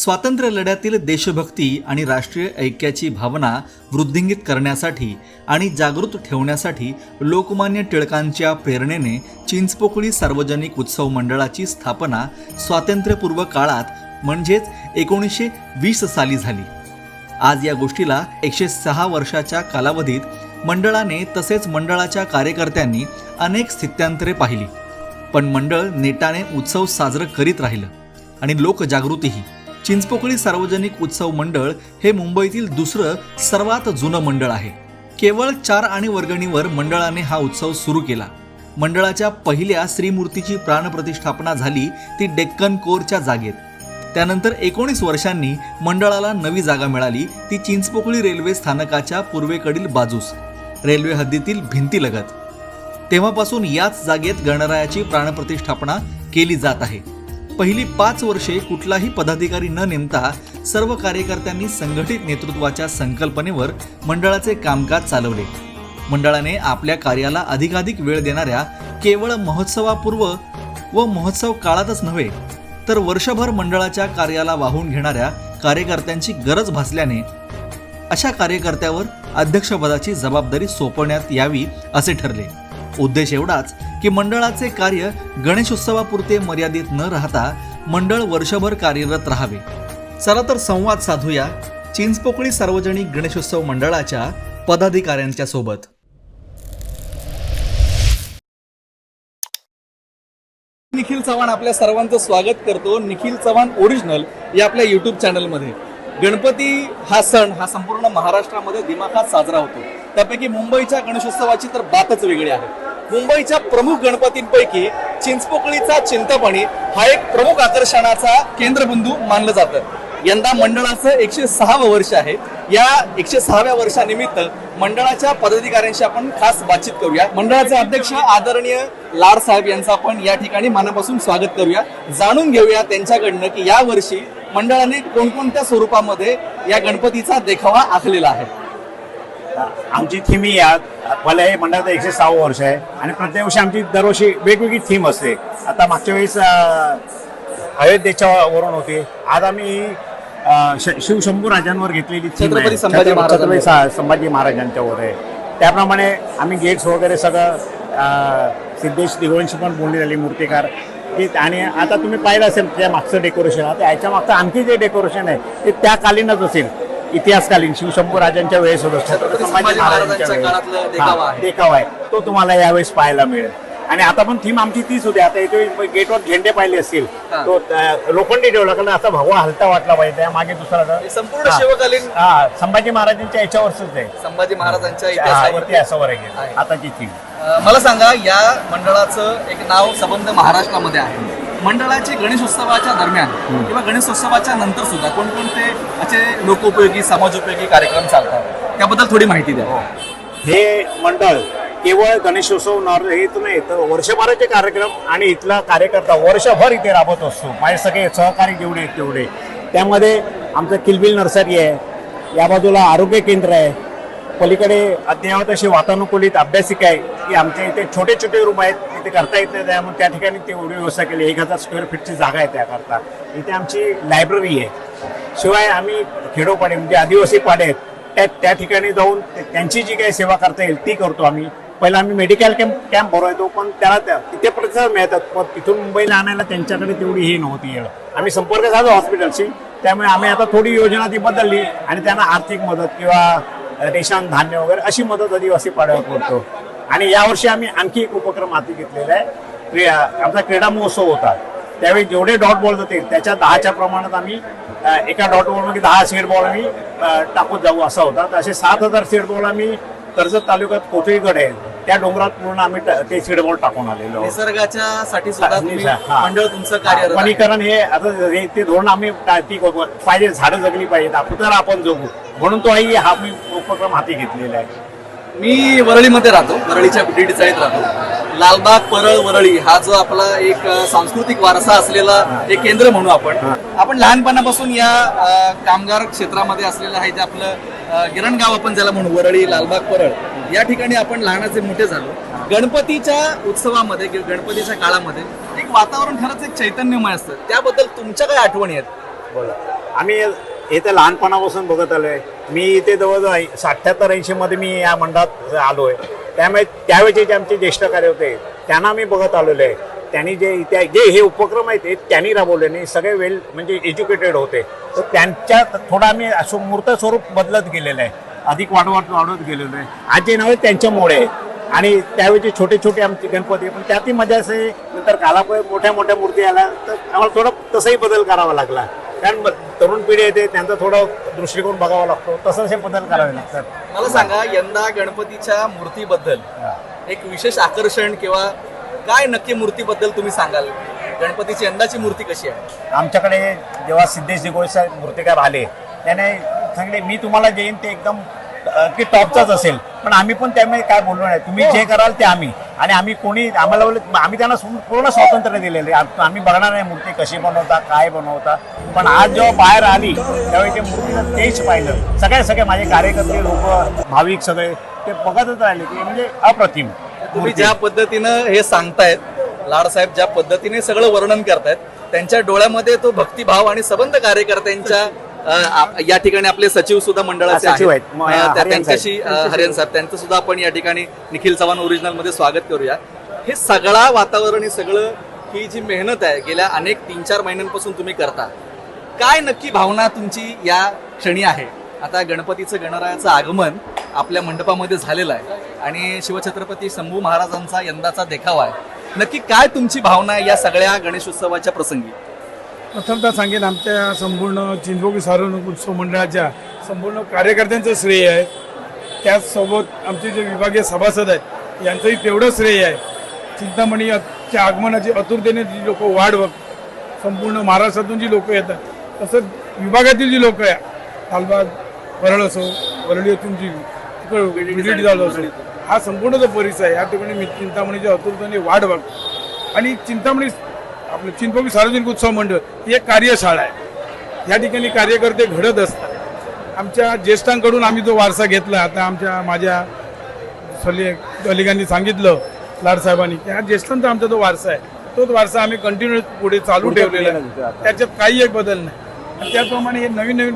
स्वातंत्र्य लढ्यातील देशभक्ती आणि राष्ट्रीय ऐक्याची भावना वृद्धिंगित करण्यासाठी आणि जागृत ठेवण्यासाठी लोकमान्य टिळकांच्या प्रेरणेने चिंचपोकळी सार्वजनिक उत्सव मंडळाची स्थापना स्वातंत्र्यपूर्व काळात म्हणजेच एकोणीसशे वीस साली झाली. आज या गोष्टीला एकशे सहा वर्षाच्या कालावधीत मंडळाने तसेच मंडळाच्या कार्यकर्त्यांनी अनेक स्थित्यांतरे पाहिली. पण मंडळ नेटाने उत्सव साजरं करीत राहिलं आणि लोकजागृतीही चिंचपोकळी सार्वजनिक उत्सव मंडळ हे मुंबईतील दुसरं सर्वात जुनं मंडळ आहे. केवळ चार आणि वर्गणीवर मंडळाने हा उत्सव सुरू केला. मंडळाच्या पहिल्या श्रीमूर्तीची प्राणप्रतिष्ठापना झाली ती डेक्कन कोरच्या जागेत. त्यानंतर एकोणीस वर्षांनी मंडळाला नवी जागा मिळाली ती चिंचपोकळी रेल्वे स्थानकाच्या पूर्वेकडील बाजूस रेल्वे हद्दीतील भिंतीलगत. तेव्हापासून याच जागेत गणरायाची प्राणप्रतिष्ठापना केली जात आहे. पहिली पाच वर्षे कुठलाही पदाधिकारी न नेमता सर्व कार्यकर्त्यांनी संघटित नेतृत्वाच्या संकल्पनेवर मंडळाचे कामकाज चालवले. मंडळाने आपल्या कार्याला अधिकाधिक वेळ देणाऱ्या केवळ महोत्सवापूर्व व महोत्सव काळातच नव्हे तर वर्षभर मंडळाच्या कार्याला वाहून घेणाऱ्या कार्यकर्त्यांची गरज भासल्याने अशा कार्यकर्त्यावर अध्यक्षपदाची जबाबदारी सोपवण्यात यावी असे ठरले. उद्देश एवढाच की मंडळाचे कार्य गणेशोत्सवापुरते मर्यादित न राहता मंडळ वर्षभर कार्यरत राहावे. चला तर संवाद साधूया चिंचपोकळी सार्वजनिक गणेशोत्सव मंडळाच्या पदाधिकाऱ्यांच्या सोबत. निखिल चव्हाण आपल्या सर्वांचं स्वागत करतो. निखिल चव्हाण ओरिजिनल या आपल्या युट्यूब चॅनलमध्ये गणपती हा सण हा संपूर्ण महाराष्ट्रामध्ये दिमाखात साजरा होतो. त्यापैकी मुंबईच्या गणेशोत्सवाची तर बातच वेगळी आहे. मुंबईच्या प्रमुख गणपतींपैकी चिंचपोकळीचा चिंतपणी हा एक प्रमुख आकर्षणाचा केंद्रबिंदू मानलं जातं. यंदा मंडळाचं एकशे सहावं वर्ष आहे. या एकशे सहाव्या वर्षानिमित्त मंडळाच्या पदाधिकाऱ्यांशी आपण खास बातचीत करूया. मंडळाचे अध्यक्ष आदरणीय लाड साहेब यांचं आपण या ठिकाणी मनापासून स्वागत करूया. जाणून घेऊया त्यांच्याकडनं की या वर्षी मंडळाने कोणकोणत्या स्वरूपामध्ये या गणपतीचा देखावा आखलेला आहे. आमची थीम ही यात मला हे मंडळाचं एकशे सहावं वर्ष आहे आणि प्रत्येक वर्षी आमची दरवर्षी वेगवेगळी थीम असते. आता मागच्या वेळेस अयोध्येच्या वरून होती. आज आम्ही शिवशंभू राजांवर घेतलेली थीम छत्रपती आहे. संभाजी छत्रपती महाराजांच्या वर आहे. त्याप्रमाणे आम्ही गेट्स वगैरे सगळं सिद्धेश दिगोळींशी पण बोलणी झाली मूर्तिकार. की आणि आता तुम्ही पाहिलं असेल त्या मागचं डेकोरेशन आता याच्या मागचं आणखी जे डेकोरेशन आहे ते त्या कालीनच असेल. इतिहासकालीन शिवशंभू राजांच्या वेळेस होतं संभाजी महाराजांच्या देखावा हा, आहे. देखावा आहे. तो तुम्हाला यावेळेस पाहायला मिळेल. आणि आता पण थीम आमची तीच होती. आता इथे गेटवर झेंडे पाहिले असतील हा. तो अं, लोखंडी ठेवला. कारण असा भगवा हलता वाटला पाहिजे. त्या मागे दुसरा हे संपूर्ण हा. शिवकालीन हा संभाजी महाराजांच्या याच्यावरच आहे. संभाजी महाराजांच्या हा, इतिहासावरती वरती असं वर आहे. आताची थीम. अं, मला सांगा या मंडळाचं एक नाव संबंध महाराष्ट्रामध्ये आहे. मंडळाचे गणेशोत्सवाच्या दरम्यान किंवा गणेशोत्सवाच्या नंतर सुद्धा कोणकोणते असे लोकोपयोगी समाजोपयोगी कार्यक्रम चालतात त्याबद्दल थोडी माहिती द्या. हे. मंडळ केवळ गणेशोत्सव नॉर हे नाही तर वर्षभराचे कार्यक्रम आणि इथला कार्यकर्ता वर्षभर इथे राबत असतो. माझे सगळे सहकारी जेवढे आहेत तेवढे. त्यामध्ये आमचं किलबिल नर्सरी आहे या बाजूला आरोग्य केंद्र आहे पलीकडे अद्ययावत अशी वातानुकूलित अभ्यासिका आहे की आमच्या इथे छोटे छोटे रूम आहेत तिथे करता येत नाही त्यामुळे त्या ठिकाणी तेवढी व्यवस्था केली. एक हजार स्क्वेअर फीटची जागा आहे त्याकरता. इथे आमची लायब्ररी आहे. शिवाय आम्ही खेडोपाडे म्हणजे आदिवासी पाडे आहेत त्या त्या ठिकाणी जाऊन त्यांची जी काही सेवा करता येईल ती करतो आम्ही. पहिला आम्ही मेडिकल कॅम्प कॅम्प भरवायचो पण त्याला त्या- तिथे प्रतिसाद मिळतात. पण तिथून मुंबईला आणायला त्यांच्याकडे तेवढी ही नव्हती येणं. आम्ही संपर्क साधलो हॉस्पिटलशी त्यामुळे आम्ही आता थोडी योजना ती बदलली आणि त्यांना आर्थिक मदत किंवा रेशन धान्य वगैरे अशी मदत आदिवासी पाड्यावर करतो. आणि यावर्षी आम्ही आणखी एक उपक्रम हाती घेतलेला आहे क्रिया- आमचा क्रीडा महोत्सव होता त्यावेळी जेवढे डॉट बॉल होते त्याच्या दहाच्या प्रमाणात आम्ही एका डॉट बॉलमध्ये दहा सीड बॉल आम्ही अ, टाकून जाऊ असा होता तर असे सात हजार सीड बॉल आम्ही कर्जत तालुक्यात कोथळीकडे आहे. त्या डोंगरात पूर्ण आम्ही ते सीड बॉल टाकून आलेलो. निसर्गाच्या साठी. मंडळ तुमचं. वनीकरण हे आता हे ते धोरण आम्ही पाहिजे झाडं जगली पाहिजेत आपण तर आपण जगू म्हणून तो हा मी उपक्रम हाती घेतलेला आहे मी वरळीमध्ये राहतो वरळीच्या बीडी चाळीत राहतो. लालबाग परळ वरळी हा जो आपला एक सांस्कृतिक वारसा असलेला एक केंद्र म्हणू आपण. आपण लहानपणापासून या कामगार क्षेत्रामध्ये असलेलं आहे जे आपलं गिरणगाव आपण ज्याला म्हणू वरळी लालबाग परळ या ठिकाणी आपण लहानाचे मोठे झालो. गणपतीच्या उत्सवामध्ये किंवा गणपतीच्या काळामध्ये एक वातावरण खरंच एक चैतन्यमय असतं. त्याबद्दल तुमच्या काय आठवणी आहेत? बोला. आम्ही इथे लहानपणापासून बघत आलोय. मी इथे जवळजवळ अठ्ठ्याहत्तर ऐंशीमध्ये मी या मंडळात आलो आहे त्यामुळे त्यावेळेचे जे आमचे ज्येष्ठ कार्य होते त्यांना मी बघत आलेलो आहे. त्यांनी जे इथे जे हे उपक्रम आहेत ते त्यांनी राबवले नाही सगळे वेल म्हणजे एज्युकेटेड होते. तर त्यांच्या थोडं आम्ही असं मूर्त स्वरूप बदलत गेलेलं आहे. अधिक वाढवत वाढवत गेलेलो आहे. आज जे नाव त्यांच्यामुळे. आहे. आणि त्यावेळी छोटे छोटे आमचे गणपती पण त्यातही मजा असे नंतर कालापुढे मोठ्या मोठ्या मूर्ती आल्या तर आम्हाला थोडं तसाही बदल करावा लागला. कारण तरुण पिढी येते त्यांचा थोडा दृष्टिकोन बघावा लागतो. तसं बदल करावे लागतात. मला सांगा यंदा गणपतीच्या मूर्तीबद्दल एक विशेष आकर्षण किंवा काय नक्की मूर्तीबद्दल तुम्ही सांगाल? गणपतीची यंदाची मूर्ती कशी आहे? आमच्याकडे जेव्हा सिद्धेश दिगोळे मूर्तिकार आले त्याने सांगितले मी तुम्हाला जे येईन ते एकदम की टॉपचाच असेल. पण आम्ही पण त्यामुळे काय बोललो नाही. तुम्ही जे कराल ते आम्ही. आणि आम्ही कोणी आम्हाला बोलले- आम्ही त्यांना पूर्ण स्वातंत्र्य दिलेले. आम्ही बघणार नाही मूर्ती कशी बनवता काय बनवता पण आज जेव्हा बाहेर आली त्यावेळी ते मूर्तीचं तेच पाहिलं सगळे सगळे माझे कार्यकर्ते लोक भाविक सगळे ते बघतच राहिले की म्हणजे अप्रतिम तुम्ही. ज्या पद्धतीनं हे सांगतायत लाडसाहेब ज्या पद्धतीने सगळं वर्णन करतायत त्यांच्या डोळ्यामध्ये तो भक्तिभाव आणि सबंध कार्यकर्त्यांच्या या ठिकाणी आपले सचिव सुद्धा मंडळाचे सचिव आहेत. त्यांच्याशी अ, हरियाण साहेब. त्यांचं सुद्धा आपण या ठिकाणी निखिल चव्हाण ओरिजिनलमध्ये स्वागत करूया. हे सगळा वातावरण हे सगळं ही जी मेहनत आहे गेल्या अनेक तीन चार महिन्यांपासून तुम्ही करता. काय नक्की भावना तुमची या क्षणी आहे? आता गणपतीचं गणरायाचं आगमन आपल्या मंडपामध्ये झालेलं आहे आणि शिवछत्रपती शंभू महाराजांचा यंदाचा देखावा आहे. नक्की काय तुमची भावना आहे या सगळ्या गणेशोत्सवाच्या प्रसंगी? प्रथमतः सांगेन आमच्या संपूर्ण चिंचबोगी सार्वजनिक उत्सव मंडळाच्या संपूर्ण कार्यकर्त्यांचं श्रेय आहे. त्याचसोबत आमचे जे विभागीय सभासद आहेत यांचंही तेवढं श्रेय आहे. चिंतामणीच्या आगमनाची आतुरतेने जी लोक वाढ बघ संपूर्ण महाराष्ट्रातून जी लोक येतात तसंच विभागातील जी लोक आहे लालबाग वरळ असो वरळीतून जी तिकडं विजिट झालो असो हा संपूर्ण जो परिसर आहे या ठिकाणी मी चिंतामणीच्या आतुरतेने वाढ बघ आणि चिंतामणी आपलं चिंचपोकी सार्वजनिक उत्सव मंडळ ही एक कार्यशाळा आहे. या ठिकाणी कार्यकर्ते घडत असतात. आमच्या ज्येष्ठांकडून आम्ही जो वारसा घेतला आता आमच्या माझ्या सली कलिगांनी सांगितलं लाडसाहेबांनी की हा ज्येष्ठांचा आमचा जो वारसा आहे तोच वारसा आम्ही कंटिन्यू पुढे चालू ठेवलेला आहे. त्याच्यात काही एक बदल नाही. आणि त्याचप्रमाणे हे नवीन नवीन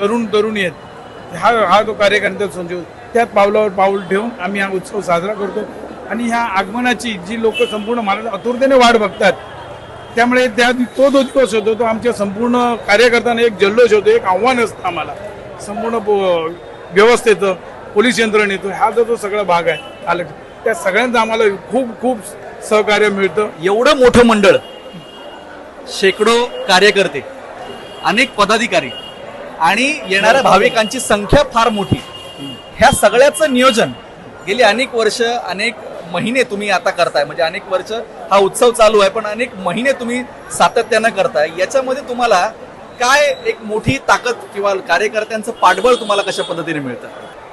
तरुण तरुणी आहेत. हा हा जो कार्यकर्ता संजीव त्यात पावलावर पाऊल ठेवून आम्ही हा उत्सव साजरा करतो. आणि ह्या आगमनाची जी लोक संपूर्ण महाराष्ट्र आतुरतेने वाट बघतात त्यामुळे त्या तो जो दिवस होतो तो आमच्या संपूर्ण कार्यकर्त्यांना एक जल्लोष होतो एक आव्हान असतं आम्हाला. संपूर्ण व्यवस्थेचं पोलीस यंत्रणेचं हा जो तो सगळा भाग आहे आलं त्या सगळ्यांचं आम्हाला खूप खूप सहकार्य मिळतं. एवढं मोठं मंडळ शेकडो कार्यकर्ते अनेक पदाधिकारी आणि येणाऱ्या भाविकांची संख्या फार मोठी. ह्या सगळ्याचं नियोजन गेली अनेक वर्ष अनेक महिने तुम्ही आता करताय. म्हणजे अनेक वर्ष हा उत्सव चालू आहे पण अनेक महिने तुम्ही सातत्यानं करताय. याच्यामध्ये तुम्हाला काय एक मोठी ताकद किंवा कार्यकर्त्यांचं पाठबळ तुम्हाला कशा पद्धतीने मिळतं?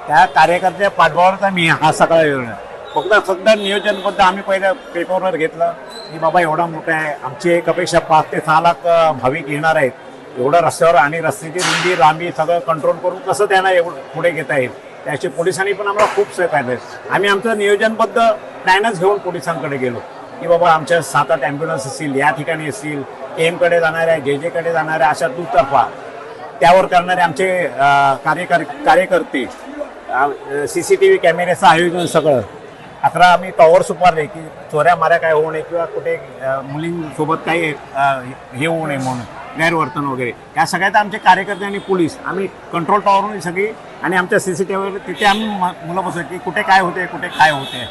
त्या कार्यकर्त्या पाठबळावरच मी हा सगळा योजना फक्त फक्त नियोजनबद्ध आम्ही पहिल्या पेपरवर घेतलं की बाबा एवढा मोठा आहे. आमची एक अपेक्षा पाच ते सहा लाख भाविक येणार आहेत. एवढं रस्त्यावर आणि रस्त्याची रुंदी लांबी सगळं कंट्रोल करून कसं त्यांना एवढं पुढे घेता येईल? त्याचे पोलिसांनी पण आम्हाला खूप सहकार्य आम्ही आमचं नियोजनबद्ध प्लॅनच घेऊन पोलिसांकडे गेलो. की बाबा आमच्या सात आठ ॲम्ब्युलन्स असतील या ठिकाणी असतील एमकडे जाणाऱ्या जे जेकडे जाणाऱ्या अशा दुतर्फा. त्यावर करणारे आमचे कार्यकर कार्यकर्ते सी सी टी व्ही कॅमेऱ्याचं आयोजन सगळं. अकरा आम्ही टॉवर्स सुपारले की चोऱ्या माऱ्या काय होऊ नये किंवा कुठे मुलींसोबत काही हे होऊ नये म्हणून. गैरवर्तन वगैरे. या सगळ्यात आमचे कार्यकर्ते आणि पोलीस. आम्ही कंट्रोल टॉवरून सगळी आणि आमच्या सी सी टी व्हीवर तिथे आम्ही मुलं बसतो की कुठे काय होते कुठे काय होते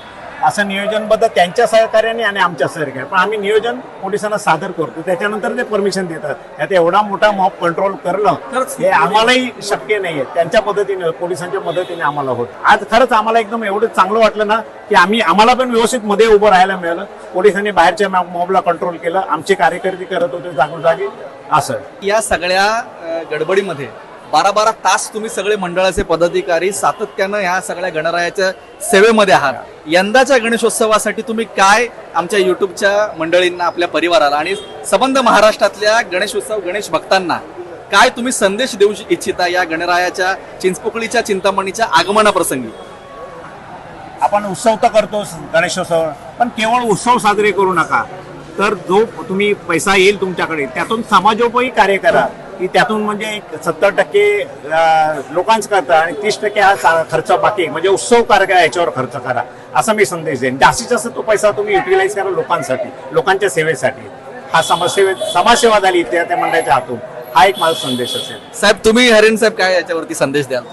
असं नियोजनबद्ध त्यांच्या सहकार्याने आणि आमच्या सहकार्याने. पण आम्ही नियोजन पोलिसांना सादर करतो. त्याच्यानंतर ते परमिशन देतात. यात एवढा मोठा मॉब कंट्रोल करणं. हे आम्हालाही शक्य नाहीये. त्यांच्या पद्धतीने पोलिसांच्या मदतीने आम्हाला होत. आज खरंच आम्हाला एकदम एवढं चांगलं वाटलं ना की आम्ही आम्हाला पण व्यवस्थित मध्ये उभं राहायला मिळालं. पोलिसांनी बाहेरच्या मॉबला कंट्रोल केलं. आमचे कार्यकर्ते करत होते जागोजागी. असं. या सगळ्या गडबडीमध्ये बारा बारा तास तुम्ही सगळे मंडळाचे पदाधिकारी सातत्यानं ह्या सगळ्या गणरायाच्या सेवेमध्ये आहात. यंदाच्या गणेशोत्सवासाठी तुम्ही काय आमच्या युट्यूबच्या मंडळींना आपल्या परिवाराला आणि संबंध महाराष्ट्रातल्या गणेशोत्सव गणेश भक्तांना काय तुम्ही संदेश देऊ इच्छिता या गणरायाच्या चिंचपोकळीच्या चिंतामणीच्या आगमनाप्रसंगी? आपण उत्सव तर करतो गणेशोत्सव पण केवळ उत्सव साजरे करू नका. तर जो तुम्ही पैसा येईल तुमच्याकडे त्यातून समाजोपयोगी कार्य करा. की त्यातून म्हणजे एक सत्तर टक्के अं, लोकांचं करतं आणि तीस टक्के हा सा- खर्च बाकी म्हणजे उत्सव कार्यक्रम याच्यावर खर्च करा. असा मी संदेश देईन. जास्तीत जास्त तो पैसा तुम्ही युटिलाइज करा लोकांसाठी लोकांच्या सेवेसाठी. हा समाजसेवे समाजसेवा झाली त्या त्या मंडळाच्या हातून हा एक माझा संदेश असेल. साहेब तुम्ही हरेन साहेब काय याच्यावरती संदेश द्याल?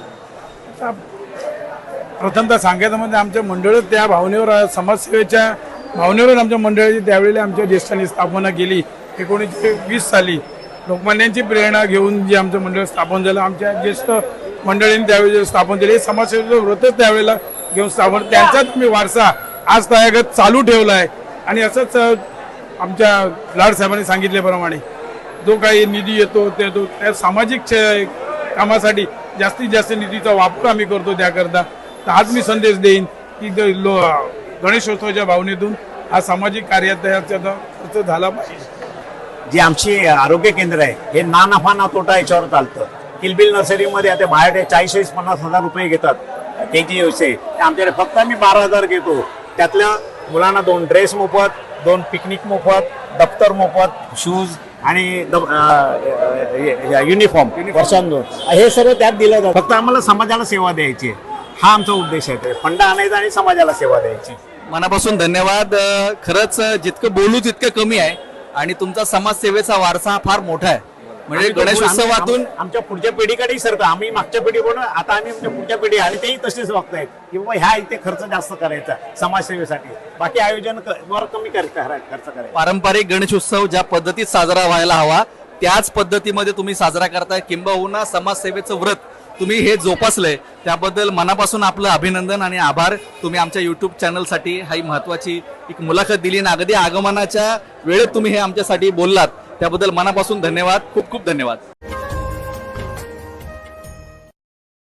प्रथमतः सांगायचं म्हणजे आमच्या मंडळ त्या भावनेवर समाजसेवेच्या भावनेवर आमच्या मंडळाची त्यावेळेला आमच्या ज्येष्ठांनी स्थापना केली. एकोणीसशे वीस साली. लोकमान्यांची प्रेरणा घेऊन जे आमचं मंडळ स्थापन झालं आमच्या ज्येष्ठ मंडळींनी त्यावेळी जे स्थापन केले हे समाजसेवेचं व्रतच त्यावेळेला घेऊन स्थापन त्यांचाच मी वारसा आज तयागत चालू ठेवला आहे आणि असंच आमच्या लाड साहेबांनी सांगितल्याप्रमाणे जो काही निधी येतो ते तो त्या सामाजिक कामासाठी जास्तीत जास्त निधीचा वापर आम्ही करतो त्याकरता. तर आज मी संदेश देईन की लो गणेशोत्सवाच्या भावनेतून हा सामाजिक कार्यात खर्च झाला पाहिजे. जी आमची आरोग्य केंद्र आहे हे ना नफा ना तोटा याच्यावर चालतं. किलबिल नर्सरीमध्ये आता बाहेर चाळीस चाळीस पन्नास हजार रुपये घेतात. त्याची व्यवसाय आमच्याकडे फक्त आम्ही बारा हजार घेतो. त्यातल्या मुलांना दोन ड्रेस मोफत दोन पिकनिक मोफत दप्तर मोफत शूज आणि युनिफॉर्म वर्षांतून हे सगळं त्यात दिलं जातं. फक्त आम्हाला समाजाला सेवा द्यायची हा आमचा उद्देश आहे. ते फंड आणायचा आणि समाजाला सेवा द्यायची. मनापासून धन्यवाद. खरंच जितकं बोलू तितकं कमी आहे. आणि तुमचा समाजसेवेचा वारसा हा फार मोठा आहे. म्हणजे गणेश उत्सवातून आम- आमच्या पुढच्या पिढीकडेही सरतो आम्ही मागच्या पिढीकडून आता आम्ही आमच्या पुढच्या पिढी आणि तेही तसेच बघतायत की बाबा ह्या इथे खर्च जास्त करायचा समाजसेवेसाठी. बाकी आयोजन वर कमी खर्च करायचा. पारंपरिक गणेश उत्सव ज्या पद्धतीत साजरा व्हायला हवा त्याच पद्धतीमध्ये तुम्ही साजरा करताय. किंबहुना समाजसेवेचं व्रत. तुम्ही हे जोपासलंय त्याबद्दल मनापासून आपलं अभिनंदन आणि आभार. तुम्ही आमच्या युट्यूब चॅनलसाठी ही महत्वाची एक मुलाखत दिली ना अगदी आगमनाच्या वेळेत तुम्ही हे आमच्यासाठी बोललात. त्याबद्दल मनापासून धन्यवाद. खूप खूप धन्यवाद.